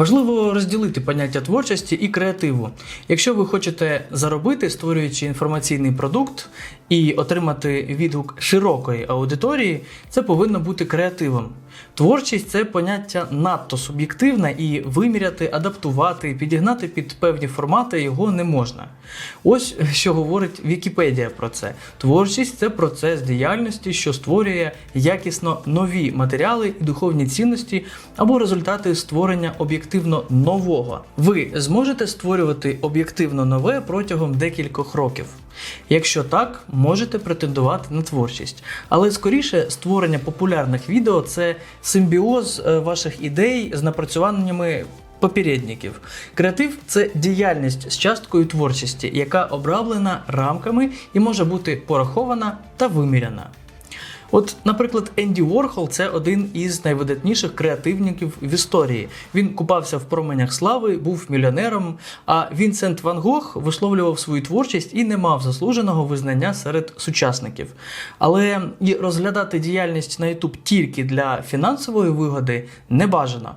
Важливо розділити поняття творчості і креативу. Якщо ви хочете заробити, створюючи інформаційний продукт і отримати відгук широкої аудиторії, це повинно бути креативом. Творчість це поняття надто суб'єктивне і виміряти, адаптувати, підігнати під певні формати його не можна. Ось що говорить Вікіпедія про це. Творчість це процес діяльності, що створює якісно нові матеріали і духовні цінності або результати створення об'єктивно нового. Ви зможете створювати об'єктивно нове протягом декількох років. Якщо так, можете претендувати на творчість. Але скоріше створення популярних відео це симбіоз е, ваших ідей з напрацюваннями попередників. Креатив це діяльність з часткою творчості, яка обраблена рамками і може бути порахована та виміряна. От, наприклад, Енді Уорхол це один із найвидатніших креативників в історії. Він купався в променях слави, був мільйонером. А Вінсент Ван Гог висловлював свою творчість і не мав заслуженого визнання серед сучасників. Але і розглядати діяльність на YouTube тільки для фінансової вигоди не бажано.